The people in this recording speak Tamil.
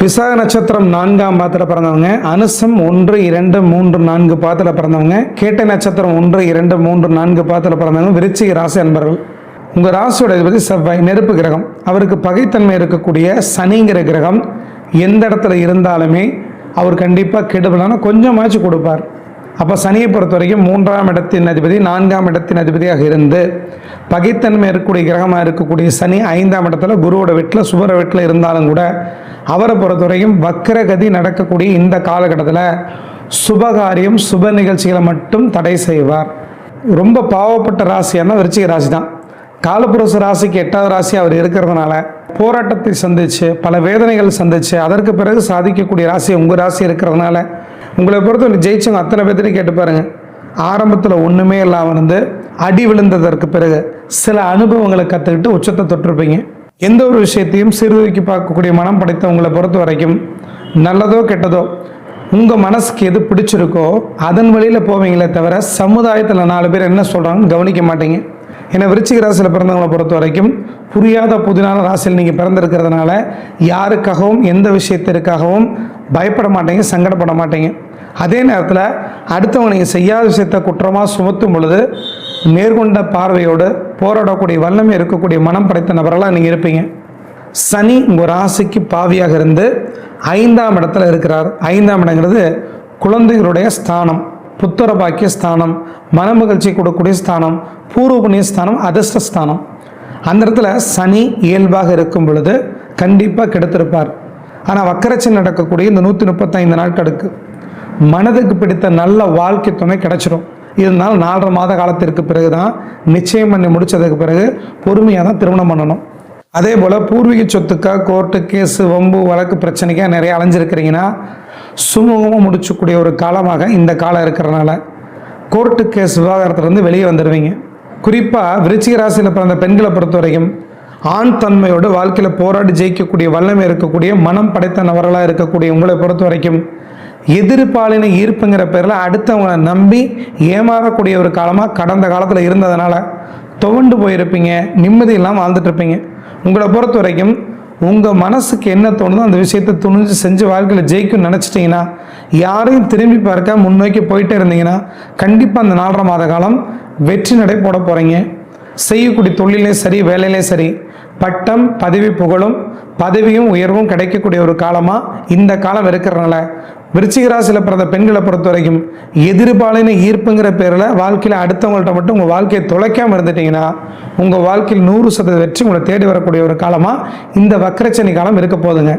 விசாக நட்சத்திரம் நான்காம் பாத்தில் பிறந்தவங்க. அனுசம் ஒன்று இரண்டு மூன்று நான்கு பாத்தில் பிறந்தவங்க. கேட்டை நட்சத்திரம் ஒன்று இரண்டு மூன்று நான்கு பாத்தில் பிறந்தவங்க. விருச்சிக ராசி அன்பர்கள். உங்கள் ராசியோட அதிபதி செவ்வாய் நெருப்பு கிரகம். அவருக்கு பகைத்தன்மை இருக்கக்கூடிய சனிங்கிற கிரகம். எந்த இடத்துல இருந்தாலுமே அவர் கண்டிப்பாக கெடுபலான கொஞ்சமாச்சும் கொடுப்பார். அப்போ சனியை பொறுத்த வரைக்கும் மூன்றாம் இடத்தின் அதிபதி நான்காம் இடத்தின் அதிபதியாக இருந்து பகைத்தன்மை இருக்கக்கூடிய கிரகமாக இருக்கக்கூடிய சனி ஐந்தாம் இடத்துல குருவோட வீட்டில் சுபர வீட்டில் இருந்தாலும் கூட அவரை பொறுத்த வரைக்கும் வக்கரகதி நடக்கக்கூடிய இந்த காலகட்டத்தில் சுபகாரியம் சுப நிகழ்ச்சிகளை மட்டும் தடை செய்வார். ரொம்ப பாவப்பட்ட ராசியானா விருச்சிக ராசி தான் காலப்புரச ராசிக்கு எட்டாவது ராசி அவர் இருக்கிறதுனால போராட்டத்தை சந்திச்சு பல வேதனைகள் சந்திச்சு அதற்கு பிறகு சாதிக்கக்கூடிய ராசி உங்கள் ராசி இருக்கிறதுனால உங்களை பொறுத்தவரை ஜெயிச்சவங்க அத்தனை பேர்த்தையும் கேட்டு பாருங்க. ஆரம்பத்தில் ஒன்றுமே இல்லாமல் இருந்து அடி விழுந்ததற்கு பிறகு சில அனுபவங்களை கற்றுக்கிட்டு உச்சத்தை தொட்டிருப்பீங்க. எந்த ஒரு விஷயத்தையும் சீர்தூக்கி பார்க்கக்கூடிய மனம் படைத்தவங்களை பொறுத்த வரைக்கும் நல்லதோ கெட்டதோ உங்கள் மனசுக்கு எது பிடிச்சிருக்கோ அதன் வழியில் போவீங்களே தவிர சமுதாயத்தில் நாலு பேர் என்ன சொல்கிறாங்கன்னு கவனிக்க மாட்டீங்க. ஏன்னா விருச்சிக ராசியில் பிறந்தவங்களை பொறுத்த வரைக்கும் புரியாத புதினான ராசியில் நீங்கள் பிறந்திருக்கிறதுனால யாருக்காகவும் எந்த விஷயத்திற்காகவும் பயப்பட மாட்டீங்க சங்கடப்பட மாட்டீங்க. அதே நேரத்தில் அடுத்தவங்க நீங்கள் செய்யாத விஷயத்தை குற்றமாக சுமத்தும் பொழுது நேர்கொண்ட பார்வையோடு போராடக்கூடிய வல்லமை இருக்கக்கூடிய மனம் படைத்த நபரெல்லாம் நீங்கள் இருப்பீங்க. சனி உங்கள் ராசிக்கு பாவியாக இருந்து ஐந்தாம் இடத்துல இருக்கிறார். ஐந்தாம் இடங்கிறது குழந்தைகளுடைய ஸ்தானம் புத்தர பாக்கிய ஸ்தானம் மனமகிழ்ச்சி கொடுக்கக்கூடிய ஸ்தானம் பூர்வ புண்ணிய ஸ்தானம் அதிர்ஷ்ட ஸ்தானம். அந்த இடத்துல சனி இயல்பாக இருக்கும் பொழுது கண்டிப்பாக கெடுத்திருப்பார். ஆனால் வக்கரச்சி நடக்கக்கூடிய இந்த நூற்றி முப்பத்தைந்து நாட்களுக்கு மனதுக்கு பிடித்த நல்ல வாழ்க்கை துணை கிடைச்சிடும் இருந்தாலும் நாலரை மாத காலத்திற்கு பிறகு தான் நிச்சயம் பண்ணி முடித்ததுக்கு பிறகு பொறுமையாக தான் திருமணம் பண்ணணும். அதே போல் பூர்வீக சொத்துக்காக கோர்ட்டு கேஸு வம்பு வழக்கு பிரச்சனைக்காக நிறைய அலைஞ்சிருக்கிறீங்கன்னா சுமூகமாக முடிச்சக்கூடிய ஒரு காலமாக இந்த காலம் இருக்கிறனால கோர்ட்டு கேஸ் விவாகரத்துலேருந்து வெளியே வந்துடுவீங்க குறிப்பாக விருச்சிக ராசியில் பிறந்த பெண்களை பொறுத்த வரைக்கும் ஆண் தன்மையோடு வாழ்க்கையில் போராடி ஜெயிக்கக்கூடிய வல்லமை இருக்கக்கூடிய மனம் படைத்த நபர்களாக இருக்கக்கூடிய உங்களை பொறுத்த வரைக்கும் எதிர்பாலின ஈர்ப்புங்கிற பேரில் அடுத்தவங்களை நம்பி ஏமாறக்கூடிய ஒரு காலமாக கடந்த காலத்தில் இருந்ததுனால துவண்டு போயிருப்பீங்க நிம்மதி இல்லாமல் உங்களை பொறுத்த வரைக்கும் உங்கள் மனசுக்கு என்ன தோணுதோ அந்த விஷயத்தை துணிஞ்சு செஞ்சு வாழ்க்கையில் ஜெயிக்கும்னு நினச்சிட்டிங்கன்னா யாரையும் திரும்பி பார்க்க முன்னோக்கி போயிட்டே இருந்தீங்கன்னா கண்டிப்பாக அந்த நாலரை மாத காலம் வெற்றி நடை போட போகிறீங்க செய்யக்கூடிய தொழிலே சரி வேலையிலே சரி பட்டம் பதவி புகழும் பதவியும் உயர்வும் கிடைக்கக்கூடிய ஒரு காலமாக இந்த காலம் இருக்கிறனால விருச்சிக ராசியில் பிறந்த பெண்களை பொறுத்த வரைக்கும் எதிர்பாலின ஈர்ப்புங்கிற பேரில் வாழ்க்கையில் அடுத்தவங்கள்ட்ட மட்டும் உங்கள் வாழ்க்கையை தொலைக்காமல் இருந்துட்டீங்கன்னா உங்கள் வாழ்க்கையில் நூறு சதவீத வெற்றி உங்களை தேடி வரக்கூடிய ஒரு காலமாக இந்த வக்கரச்சனி காலம் இருக்க போதுங்க